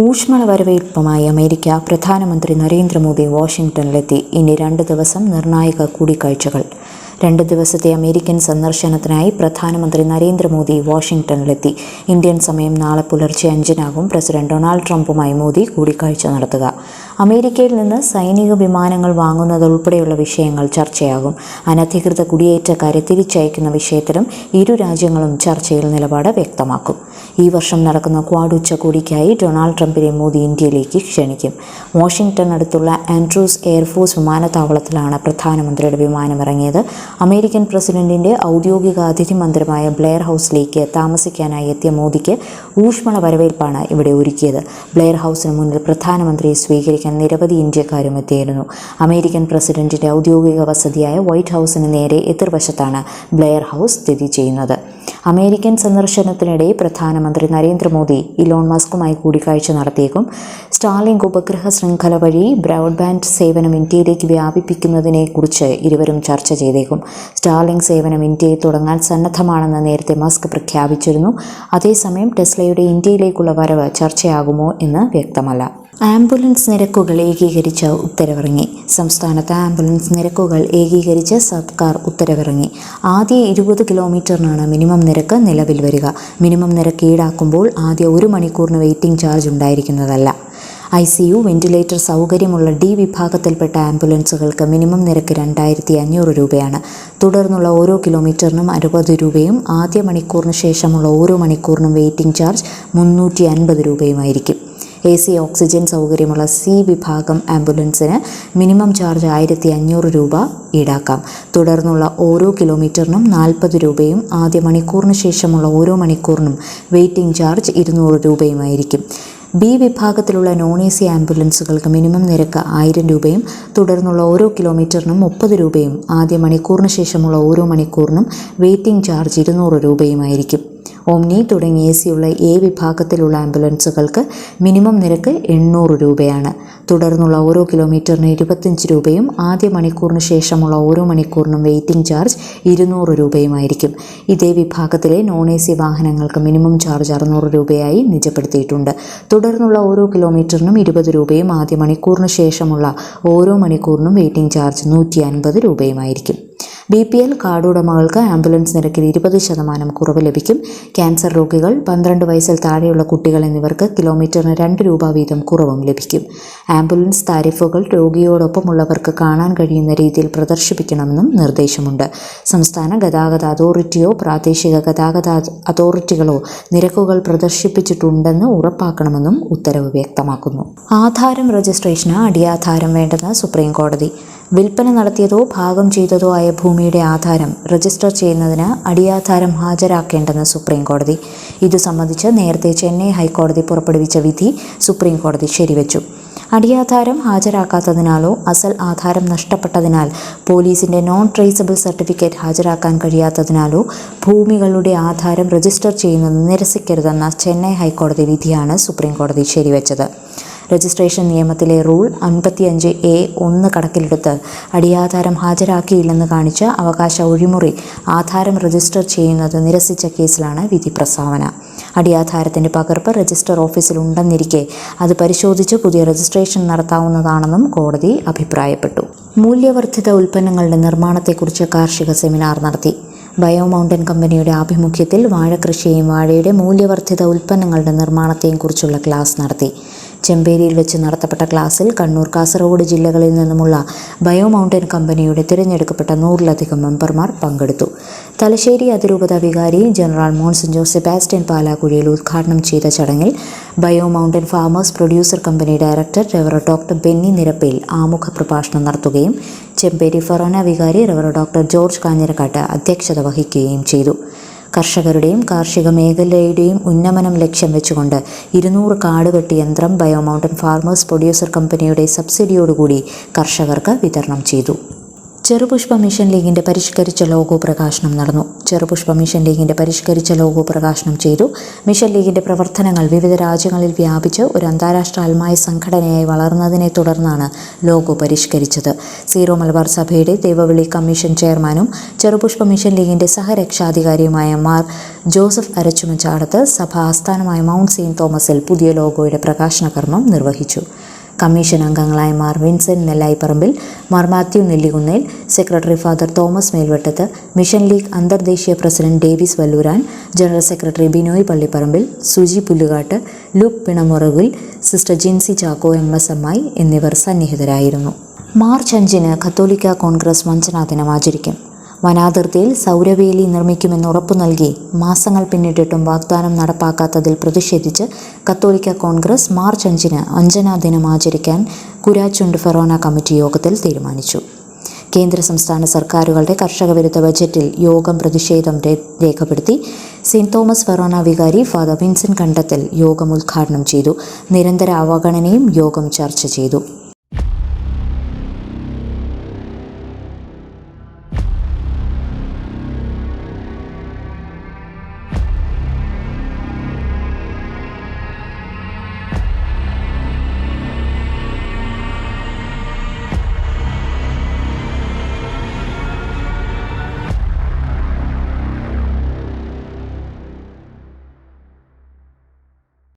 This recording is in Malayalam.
ഊഷ്മള വരവേൽപ്പുമായി അമേരിക്ക പ്രധാനമന്ത്രി നരേന്ദ്രമോദി വാഷിംഗ്ടണിലെത്തി. ഇനി രണ്ട് ദിവസം നിർണായക കൂടിക്കാഴ്ചകൾ. രണ്ട് ദിവസത്തെ അമേരിക്കൻ സന്ദർശനത്തിനായി പ്രധാനമന്ത്രി നരേന്ദ്രമോദി വാഷിംഗ്ടണിലെത്തി. ഇന്ത്യൻ സമയം നാളെ പുലർച്ചെ അഞ്ചിനാകും. പ്രസിഡന്റ് ഡൊണാൾഡ് ട്രംപുമായി മോദി കൂടിക്കാഴ്ച നടത്തുക. അമേരിക്കയിൽ നിന്ന് സൈനിക വിമാനങ്ങൾ വാങ്ങുന്നതുൾപ്പെടെയുള്ള വിഷയങ്ങൾ ചർച്ചയാകും. അനധികൃത കുടിയേറ്റക്കാരെ തിരിച്ചയക്കുന്ന വിഷയത്തിലും ഇരു രാജ്യങ്ങളും ചർച്ചയിൽ നിലപാട് വ്യക്തമാക്കും. ഈ വർഷം നടക്കുന്ന ക്വാഡ് ഉച്ചകോടിക്കായി ഡൊണാൾഡ് ട്രംപിനെ മോദി ഇന്ത്യയിലേക്ക് ക്ഷണിക്കും. വാഷിംഗ്ടൺ അടുത്തുള്ള ആൻഡ്രൂസ് എയർഫോഴ്സ് വിമാനത്താവളത്തിലാണ് പ്രധാനമന്ത്രിയുടെ വിമാനം ഇറങ്ങിയത് അമേരിക്കൻ പ്രസിഡന്റിന്റെ ഔദ്യോഗിക അതിഥി മന്ദിരമായ ബ്ലെയർ ഹൗസിലേക്ക് താമസിക്കാനായി എത്തിയ മോദിക്ക് ഊഷ്മള വരവേൽപ്പാണ് ഇവിടെ ഒരുക്കിയത്. ബ്ലെയർ ഹൗസിന് മുന്നിൽ പ്രധാനമന്ത്രിയെ സ്വീകരിക്കാൻ നിരവധി ഇന്ത്യക്കാരും എത്തിയിരുന്നു. അമേരിക്കൻ പ്രസിഡന്റിന്റെ ഔദ്യോഗിക വസതിയായ വൈറ്റ് ഹൗസിന് നേരെ എതിർവശത്താണ് ബ്ലെയർ ഹൗസ് സ്ഥിതി ചെയ്യുന്നത്. അമേരിക്കൻ സന്ദർശനത്തിനിടെ പ്രധാനമന്ത്രി നരേന്ദ്രമോദി ഇലോൺ മസ്കുമായി കൂടിക്കാഴ്ച നടത്തിയേക്കും. സ്റ്റാർലിംഗ് ഉപഗ്രഹ ശൃംഖല വഴി ബ്രോഡ്ബാൻഡ് സേവനം ഇന്ത്യയിലേക്ക് വ്യാപിപ്പിക്കുന്നതിനെക്കുറിച്ച് ഇരുവരും ചർച്ച ചെയ്തേക്കും. സ്റ്റാർലിംഗ് സേവനം ഇന്ത്യയിൽ തുടങ്ങാൻ സന്നദ്ധമാണെന്ന് നേരത്തെ മസ്ക് പ്രഖ്യാപിച്ചിരുന്നു. അതേസമയം ടെസ്ലയുടെ ഇന്ത്യയിലേക്കുള്ള വരവ് ചർച്ചയാകുമോ എന്ന് വ്യക്തമല്ല. ആംബുലൻസ് നിരക്കുകൾ ഏകീകരിച്ച ഉത്തരവിറങ്ങി. സംസ്ഥാനത്ത് ആംബുലൻസ് നിരക്കുകൾ ഏകീകരിച്ച് സർക്കാർ ഉത്തരവിറങ്ങി. ആദ്യ ഇരുപത് കിലോമീറ്ററിനാണ് മിനിമം നിരക്ക് നിലവിൽ വരിക. മിനിമം നിരക്ക് ഈടാക്കുമ്പോൾ ആദ്യ ഒരു മണിക്കൂറിന് വെയിറ്റിംഗ് ചാർജ് ഉണ്ടായിരിക്കുന്നതല്ല. ഐ സി യു വെന്റിലേറ്റർ സൗകര്യമുള്ള ഡി വിഭാഗത്തിൽപ്പെട്ട ആംബുലൻസുകൾക്ക് മിനിമം നിരക്ക് രണ്ടായിരത്തി അഞ്ഞൂറ് രൂപയാണ്. തുടർന്നുള്ള ഓരോ കിലോമീറ്ററിനും അറുപത് രൂപയും ആദ്യ മണിക്കൂറിന് ശേഷമുള്ള ഓരോ മണിക്കൂറിനും വെയിറ്റിംഗ് ചാർജ് മുന്നൂറ്റി അൻപത് രൂപയുമായിരിക്കും. എ സി ഓക്സിജൻ സൗകര്യമുള്ള സി വിഭാഗം ആംബുലൻസിന് മിനിമം ചാർജ് ആയിരത്തി അഞ്ഞൂറ് രൂപ ഈടാക്കാം. തുടർന്നുള്ള ഓരോ കിലോമീറ്ററിനും നാൽപ്പത് രൂപയും ആദ്യ മണിക്കൂറിന് ശേഷമുള്ള ഓരോ മണിക്കൂറിനും വെയിറ്റിംഗ് ചാർജ് ഇരുന്നൂറ് രൂപയുമായിരിക്കും. ബി വിഭാഗത്തിലുള്ള നോൺ എ സി ആംബുലൻസുകൾക്ക് മിനിമം നിരക്ക് ആയിരം രൂപയും തുടർന്നുള്ള ഓരോ കിലോമീറ്ററിനും മുപ്പത് രൂപയും ആദ്യ മണിക്കൂറിന് ശേഷമുള്ള ഓരോ മണിക്കൂറിനും വെയിറ്റിംഗ് ചാർജ് ഇരുന്നൂറ് രൂപയുമായിരിക്കും. ഓംനി തുടങ്ങിയ എ സിയുള്ള എ വിഭാഗത്തിലുള്ള ആംബുലൻസുകൾക്ക് മിനിമം നിരക്ക് എണ്ണൂറ് രൂപയാണ്. തുടർന്നുള്ള ഓരോ കിലോമീറ്ററിന് ഇരുപത്തഞ്ച് രൂപയും ആദ്യ മണിക്കൂറിന് ശേഷമുള്ള ഓരോ മണിക്കൂറിനും വെയിറ്റിംഗ് ചാർജ് ഇരുന്നൂറ് രൂപയുമായിരിക്കും. ഇതേ വിഭാഗത്തിലെ നോൺ എ സി വാഹനങ്ങൾക്ക് മിനിമം ചാർജ് അറുന്നൂറ് രൂപയായി നിജപ്പെടുത്തിയിട്ടുണ്ട്. തുടർന്നുള്ള ഓരോ കിലോമീറ്ററിനും ഇരുപത് രൂപയും ആദ്യ മണിക്കൂറിന് ശേഷമുള്ള ഓരോ മണിക്കൂറിനും വെയിറ്റിംഗ് ചാർജ് നൂറ്റി അൻപത് രൂപയുമായിരിക്കും. ബി പി എൽ കാർഡ് ഉടമകൾക്ക് ആംബുലൻസ് നിരക്കിൽ ഇരുപത് ശതമാനം കുറവ് ലഭിക്കും. ക്യാൻസർ രോഗികൾ പന്ത്രണ്ട് വയസ്സിൽ താഴെയുള്ള കുട്ടികൾ എന്നിവർക്ക് കിലോമീറ്ററിന് രണ്ട് രൂപ വീതം കുറവും ലഭിക്കും. ആംബുലൻസ് താരിഫുകൾ രോഗിയോടൊപ്പമുള്ളവർക്ക് കാണാൻ കഴിയുന്ന രീതിയിൽ പ്രദർശിപ്പിക്കണമെന്നും നിർദ്ദേശമുണ്ട്. സംസ്ഥാന ഗതാഗത അതോറിറ്റിയോ പ്രാദേശിക ഗതാഗത അതോറിറ്റികളോ നിരക്കുകൾ പ്രദർശിപ്പിച്ചിട്ടുണ്ടെന്ന് ഉറപ്പാക്കണമെന്നും ഉത്തരവ് വ്യക്തമാക്കുന്നു. ആധാരം രജിസ്ട്രേഷന് അടിയാധാരം വേണ്ടെന്ന് സുപ്രീം കോടതി വിൽപ്പന നടത്തിയതോ ഭാഗം ചെയ്തതോ ആയ ഭൂമിയുടെ ആധാരം രജിസ്റ്റർ ചെയ്യുന്നതിന് അടിയാധാരം ഹാജരാക്കേണ്ടെന്ന് സുപ്രീം കോടതി ഇതു സംബന്ധിച്ച് നേരത്തെ ചെന്നൈ ഹൈക്കോടതി പുറപ്പെടുവിച്ച വിധി സുപ്രീം കോടതി ശരിവച്ചു. അടിയാധാരം ഹാജരാക്കാത്തതിനാലോ അസൽ ആധാരം നഷ്ടപ്പെട്ടതിനാൽ പോലീസിന്റെ നോൺ ട്രേസബിൾ സർട്ടിഫിക്കറ്റ് ഹാജരാക്കാൻ കഴിയാത്തതിനാലോ ഭൂമികളുടെ ആധാരം രജിസ്റ്റർ ചെയ്യുന്നത് നിരസിക്കരുതെന്ന ചെന്നൈ ഹൈക്കോടതി വിധിയാണ് സുപ്രീം കോടതി ശരിവച്ചത്. രജിസ്ട്രേഷൻ നിയമത്തിലെ റൂൾ അൻപത്തിയഞ്ച് എ ഒന്ന് കണക്കിലെടുത്ത് അടിയാധാരം ഹാജരാക്കിയില്ലെന്ന് കാണിച്ച് അവകാശ ഒഴിമുറി ആധാരം രജിസ്റ്റർ ചെയ്യുന്നത് നിരസിച്ച കേസിലാണ് വിധി പ്രസ്താവന. അടിയാധാരത്തിന്റെ പകർപ്പ് രജിസ്റ്റർ ഓഫീസിൽ ഉണ്ടെന്നിരിക്കെ അത് പരിശോധിച്ച് പുതിയ രജിസ്ട്രേഷൻ നടത്താവുന്നതാണെന്നും കോടതി അഭിപ്രായപ്പെട്ടു. മൂല്യവർദ്ധിത ഉൽപ്പന്നങ്ങളുടെ നിർമ്മാണത്തെക്കുറിച്ച് കാർഷിക സെമിനാർ നടത്തി. ബയോ മൗണ്ടൻ കമ്പനിയുടെ ആഭിമുഖ്യത്തിൽ വാഴകൃഷിയെയും വാഴയുടെ മൂല്യവർദ്ധിത ഉൽപ്പന്നങ്ങളുടെ നിർമ്മാണത്തെയും കുറിച്ചുള്ള ക്ലാസ് നടത്തി. ചെമ്പേരിയിൽ വെച്ച് നടത്തപ്പെട്ട ക്ലാസ്സിൽ കണ്ണൂർ കാസർഗോഡ് ജില്ലകളിൽ നിന്നുമുള്ള ബയോ മൗണ്ടൻ കമ്പനിയുടെ തിരഞ്ഞെടുക്കപ്പെട്ട നൂറിലധികം മെമ്പർമാർ പങ്കെടുത്തു. തലശ്ശേരി അതിരൂപത വികാരി ജനറൽ മോൺസൻ സെബാസ്റ്റ്യൻ പാലാക്കുഴിയിൽ ഉദ്ഘാടനം ചെയ്ത ചടങ്ങിൽ bio mountain farmers producer company director Rev doctor Benny Nirappel ആമുഖ പ്രഭാഷണം നടത്തുകയും ചെമ്പേരി ഫൊറോന വികാരി റെവർ ഡോക്ടർ ജോർജ് കാഞ്ഞിരക്കാട്ട് അധ്യക്ഷത വഹിക്കുകയും ചെയ്തു. കർഷകരുടെയും കാർഷിക മേഖലയുടെയും ഉന്നമനം ലക്ഷ്യം വെച്ചുകൊണ്ട് ഇരുന്നൂറ് കാട് വെട്ടി യന്ത്രം ബയോമൗണ്ടൻ ഫാർമേഴ്സ് പ്രൊഡ്യൂസർ കമ്പനിയുടെ സബ്സിഡിയോടുകൂടി കർഷകർക്ക് വിതരണം ചെയ്തു. ചെറുപുഷ്പ മിഷൻ ലീഗിന്റെ പരിഷ്കരിച്ച ലോഗോ പ്രകാശനം നടന്നു. ചെറുപുഷ്പ മിഷൻ ലീഗിന്റെ പരിഷ്കരിച്ച ലോഗോ പ്രകാശനം ചെയ്തു. മിഷൻ ലീഗിന്റെ പ്രവർത്തനങ്ങൾ വിവിധ രാജ്യങ്ങളിൽ വ്യാപിച്ച് ഒരു അന്താരാഷ്ട്ര അൽമായ സംഘടനയായി വളർന്നതിനെ തുടർന്നാണ് ലോഗോ പരിഷ്കരിച്ചത്. സീറോ മലബാർ സഭയുടെ ദേവവിളി കമ്മീഷൻ ചെയർമാനും ചെറുപുഷ്പ മിഷൻ ലീഗിന്റെ സഹരക്ഷാധികാരിയുമായ മാർ ജോസഫ് അരച്ചുമച്ചാടത്ത് സഭ ആസ്ഥാനമായ മൗണ്ട് സെയിൻ തോമസിൽ പുതിയ ലോഗോയുടെ പ്രകാശന കർമ്മം നിർവഹിച്ചു. കമ്മീഷൻ അംഗങ്ങളായ Mar Vincent Nellayipparambil Mar Mathew Nellikunnel secretary father Thomas Melvattath mission league അന്തർദേശീയ president Davis Valluran general secretary Binoy Pallipparambil Suji Pullukattu Luke Pinamuravil sister Jincy Chacko M S M I എന്നിവർ സന്നിഹിതരായിരുന്നു. മാർച്ച് അഞ്ചിന് കത്തോലിക്ക കോൺഗ്രസ് വഞ്ചനാ ദിനം ആചരിക്കും. വനാതിർത്തിയിൽ സൗരവേലി നിർമ്മിക്കുമെന്ന് ഉറപ്പു നൽകി മാസങ്ങൾ പിന്നിട്ടിട്ടും വാഗ്ദാനം നടപ്പാക്കാത്തതിൽ പ്രതിഷേധിച്ച് കത്തോലിക്ക കോൺഗ്രസ് മാർച്ച് അഞ്ചിന് അഞ്ജനാ ദിനം ആചരിക്കാൻ കുരാച്ചുണ്ട് ഫെറോന കമ്മിറ്റി യോഗത്തിൽ തീരുമാനിച്ചു. കേന്ദ്ര സംസ്ഥാന സർക്കാരുകളുടെ കർഷക വിരുദ്ധ ബജറ്റിൽ യോഗം പ്രതിഷേധം രേഖപ്പെടുത്തി സെന്റ് തോമസ് ഫെറോന വികാരി ഫാദർ വിൻസെന്റ് കണ്ടത്തിൽ യോഗം ഉദ്ഘാടനം ചെയ്തു. നിരന്തര അവഗണനയും യോഗം ചർച്ച ചെയ്തു.